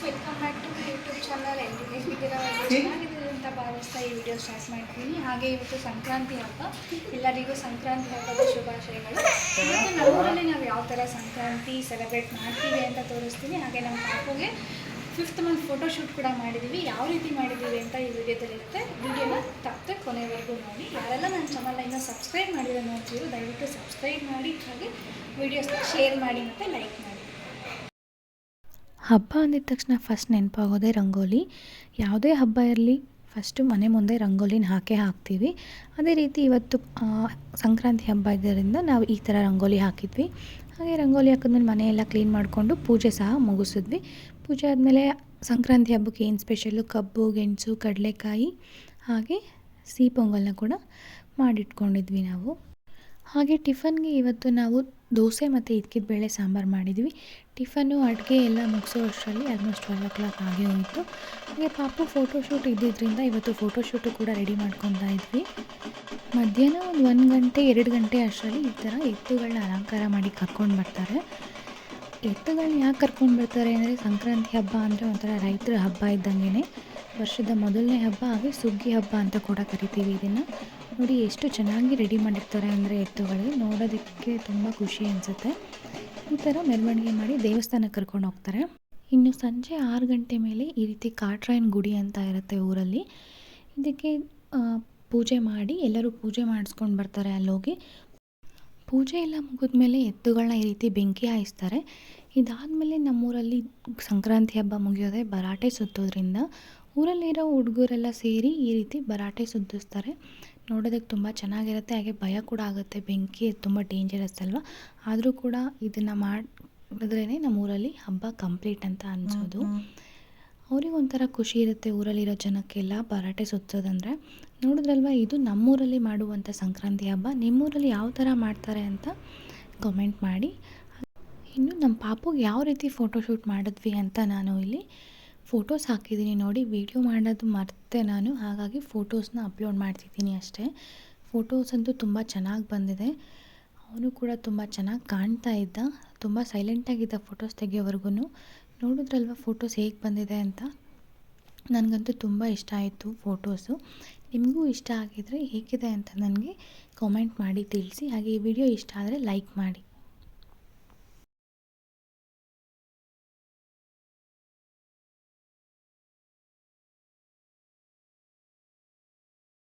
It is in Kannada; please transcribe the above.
Friends welcome back to YouTube channel ಎಲ್ಲರೂ ಹೇಗಿದ್ದೀರಾ ಎಲ್ಲರೂ ಚೆನ್ನಾಗಿದ್ದೀರಿ ಅಂತ ಭಾವಿಸ್ತಾ ಈ ವಿಡಿಯೋ ಸ್ಟಾರ್ಟ್ ಮಾಡ್ತೀನಿ. ಹಾಗೆ ಇವತ್ತು ಸಂಕ್ರಾಂತಿ ಹಬ್ಬ. ಎಲ್ಲರಿಗೂ ಸಂಕ್ರಾಂತಿ ಹಬ್ಬದ ಶುಭಾಶಯಗಳು. ಇವತ್ತು ನಮ್ಮೂರಲ್ಲಿ ನಾವು ಯಾವ ಥರ ಸಂಕ್ರಾಂತಿ ಸೆಲೆಬ್ರೇಟ್ ಮಾಡ್ತೀವಿ ಅಂತ ತೋರಿಸ್ತೀನಿ. ಹಾಗೆ ನಮ್ಮ ಪಾಪುಗೆ ಫಿಫ್ತ್ ಮಂತ್ ಫೋಟೋಶೂಟ್ ಕೂಡ ಮಾಡಿದ್ದೀವಿ ಯಾವ ರೀತಿ ಮಾಡಿದ್ದೀವಿ ಅಂತ ಈ ವಿಡಿಯೋದಲ್ಲಿರುತ್ತೆ ವಿಡಿಯೋನ ತಪ್ಪದೆ ಕೊನೆವರೆಗೂ ನೋಡಿ. ಯಾರೆಲ್ಲ ನನ್ನ ಚಾನಲ್ನ ಇನ್ನೂ ಸಬ್ಸ್ಕ್ರೈಬ್ ಮಾಡಿದ್ರೆ ನೋಡ್ತೀವಿ ದಯವಿಟ್ಟು ಸಬ್ಸ್ಕ್ರೈಬ್ ಮಾಡಿ. ಹಾಗೆ ವೀಡಿಯೋಸ್ನ ಶೇರ್ ಮಾಡಿ ಮತ್ತು ಲೈಕ್ ಮಾಡಿ. ಹಬ್ಬ ಅಂದಿದ ತಕ್ಷಣ ಫಸ್ಟ್ ನೆನಪಾಗೋದೇ ರಂಗೋಲಿ. ಯಾವುದೇ ಹಬ್ಬ ಇರಲಿ ಫಸ್ಟು ಮನೆ ಮುಂದೆ ರಂಗೋಲಿನ ಹಾಕೇ ಹಾಕ್ತೀವಿ. ಅದೇ ರೀತಿ ಇವತ್ತು ಸಂಕ್ರಾಂತಿ ಹಬ್ಬ ಇದ್ದರಿಂದ ನಾವು ಈ ಥರ ರಂಗೋಲಿ ಹಾಕಿದ್ವಿ. ಹಾಗೆ ರಂಗೋಲಿ ಹಾಕಿದ್ಮೇಲೆ ಮನೆಯೆಲ್ಲ ಕ್ಲೀನ್ ಮಾಡಿಕೊಂಡು ಪೂಜೆ ಸಹ ಮುಗಿಸಿದ್ವಿ. ಪೂಜೆ ಆದಮೇಲೆ ಸಂಕ್ರಾಂತಿ ಹಬ್ಬಕ್ಕೆ ಏನು ಸ್ಪೆಷಲ್ಲು ಕಬ್ಬು, ಗೆಣಸು, ಕಡಲೆಕಾಯಿ, ಹಾಗೆ ಸಿಹಿ, ಪೊಂಗಲ್ನ ಕೂಡ ಮಾಡಿಟ್ಕೊಂಡಿದ್ವಿ ನಾವು. ಹಾಗೆ ಟಿಫನ್ಗೆ ಇವತ್ತು ನಾವು ದೋಸೆ ಮತ್ತು ಇದ್ಕಿದ ಬೇಳೆ ಸಾಂಬಾರು ಮಾಡಿದ್ವಿ. ಟಿಫನ್ನು ಅಡುಗೆ ಎಲ್ಲ ಮುಗಿಸೋ ಅಷ್ಟರಲ್ಲಿ ಆಲ್ಮೋಸ್ಟ್ ಟ್ವೆಲ್ ಓ ಕ್ಲಾಕ್ ಆಗೇ ಹೋಯಿತು. ಹಾಗೆ ಪಾಪು ಫೋಟೋಶೂಟ್ ಇದ್ದಿದ್ದರಿಂದ ಇವತ್ತು ಫೋಟೋಶೂಟು ಕೂಡ ರೆಡಿ ಮಾಡ್ಕೊತಾ ಇದ್ವಿ. ಮಧ್ಯಾಹ್ನ ಒಂದು ಒಂದು ಗಂಟೆ, ಎರಡು ಗಂಟೆ ಅಷ್ಟರಲ್ಲಿ ಈ ಥರ ಎತ್ತುಗಳನ್ನ ಅಲಂಕಾರ ಮಾಡಿ ಕರ್ಕೊಂಡು ಬರ್ತಾರೆ. ಎತ್ತುಗಳನ್ನ ಯಾಕೆ ಕರ್ಕೊಂಡು ಬರ್ತಾರೆ ಅಂದರೆ ಸಂಕ್ರಾಂತಿ ಹಬ್ಬ ಅಂದರೆ ಒಂಥರ ರೈತರ ಹಬ್ಬ ಇದ್ದಂಗೆ ವರ್ಷದ ಮೊದಲನೇ ಹಬ್ಬ ಹಾಗೆ ಸುಗ್ಗಿ ಹಬ್ಬ ಅಂತ ಕೂಡ ಕರಿತೀವಿ ಇದನ್ನು. ನೋಡಿ, ಎಷ್ಟು ಚೆನ್ನಾಗಿ ರೆಡಿ ಮಾಡಿರ್ತಾರೆ ಅಂದರೆ ಎತ್ತುಗಳು. ನೋಡೋದಕ್ಕೆ ತುಂಬ ಖುಷಿ ಅನಿಸುತ್ತೆ. ಈ ಥರ ಮೆರವಣಿಗೆ ಮಾಡಿ ದೇವಸ್ಥಾನಕ್ಕೆ ಕರ್ಕೊಂಡು ಹೋಗ್ತಾರೆ. ಇನ್ನು ಸಂಜೆ ಆರು ಗಂಟೆ ಮೇಲೆ ಈ ರೀತಿ ಕಾಟ್ರಾಯನ್ ಗುಡಿ ಅಂತ ಇರುತ್ತೆ ಊರಲ್ಲಿ. ಇದಕ್ಕೆ ಪೂಜೆ ಮಾಡಿ ಎಲ್ಲರೂ ಪೂಜೆ ಮಾಡಿಸ್ಕೊಂಡು ಬರ್ತಾರೆ ಅಲ್ಲೋಗಿ. ಪೂಜೆ ಎಲ್ಲ ಮುಗಿದ ಮೇಲೆ ಎತ್ತುಗಳನ್ನ ಈ ರೀತಿ ಬೆಂಕಿ ಹಾಯಿಸ್ತಾರೆ. ಇದಾದಮೇಲೆ ನಮ್ಮೂರಲ್ಲಿ ಸಂಕ್ರಾಂತಿ ಹಬ್ಬ ಮುಗಿಯೋದೆ ಬರಾಟೆ ಸುತ್ತೋದ್ರಿಂದ ಊರಲ್ಲಿರೋ ಹುಡುಗರೆಲ್ಲ ಸೇರಿ ಈ ರೀತಿ ಬರಾಟೆ ಸುತ್ತಿಸ್ತಾರೆ. ನೋಡೋದಕ್ಕೆ ತುಂಬ ಚೆನ್ನಾಗಿರುತ್ತೆ. ಹಾಗೆ ಭಯ ಕೂಡ ಆಗುತ್ತೆ. ಬೆಂಕಿ ತುಂಬ ಡೇಂಜರಸ್ ಅಲ್ವಾ? ಆದರೂ ಕೂಡ ಇದನ್ನು ಮಾಡಿದ್ರೇ ನಮ್ಮೂರಲ್ಲಿ ಹಬ್ಬ ಕಂಪ್ಲೀಟ್ ಅಂತ ಅನಿಸೋದು. ಅವ್ರಿಗೆ ಒಂಥರ ಖುಷಿ ಇರುತ್ತೆ ಊರಲ್ಲಿರೋ ಜನಕ್ಕೆಲ್ಲ ಪರಾಟೆ ಸುತ್ತೋದಂದರೆ. ನೋಡಿದ್ರಲ್ವ? ಇದು ನಮ್ಮೂರಲ್ಲಿ ಮಾಡುವಂಥ ಸಂಕ್ರಾಂತಿ ಹಬ್ಬ. ನಿಮ್ಮೂರಲ್ಲಿ ಯಾವ ಥರ ಮಾಡ್ತಾರೆ ಅಂತ ಕಮೆಂಟ್ ಮಾಡಿ. ಇನ್ನು ನಮ್ಮ ಪಾಪುಗೆ ಯಾವ ರೀತಿ ಫೋಟೋಶೂಟ್ ಮಾಡಿದ್ವಿ ಅಂತ ನಾನು ಇಲ್ಲಿ ಫೋಟೋಸ್ ಹಾಕಿದ್ದೀನಿ ನೋಡಿ, ವೀಡಿಯೋ ಮಾಡೋದು ಮರ್ತೆ ನಾನು. ಹಾಗಾಗಿ ಫೋಟೋಸ್ನ ಅಪ್ಲೋಡ್ ಮಾಡ್ತಿದ್ದೀನಿ ಅಷ್ಟೇ. ಫೋಟೋಸ್ ಅಂತೂ ತುಂಬ ಚೆನ್ನಾಗಿ ಬಂದಿದೆ. ಅವನು ಕೂಡ ತುಂಬ ಚೆನ್ನಾಗಿ ಕಾಣ್ತಾ ಇದ್ದ. ತುಂಬ ಸೈಲೆಂಟಾಗಿದ್ದ ಫೋಟೋಸ್ ತೆಗಿಯೋವರೆಗೂ ನೋಡಿದ್ರಲ್ವ ಫೋಟೋಸ್ ಹೇಗೆ ಬಂದಿದೆ ಅಂತ? ನನಗಂತೂ ತುಂಬ ಇಷ್ಟ ಆಯಿತು ಫೋಟೋಸು. ನಿಮಗೂ ಇಷ್ಟ ಆಗಿದರೆ ಹೇಗಿದೆ ಅಂತ ನನಗೆ ಕಾಮೆಂಟ್ ಮಾಡಿ ತಿಳಿಸಿ. ಹಾಗೆ ಈ ವಿಡಿಯೋ ಇಷ್ಟ ಆದರೆ ಲೈಕ್ ಮಾಡಿ.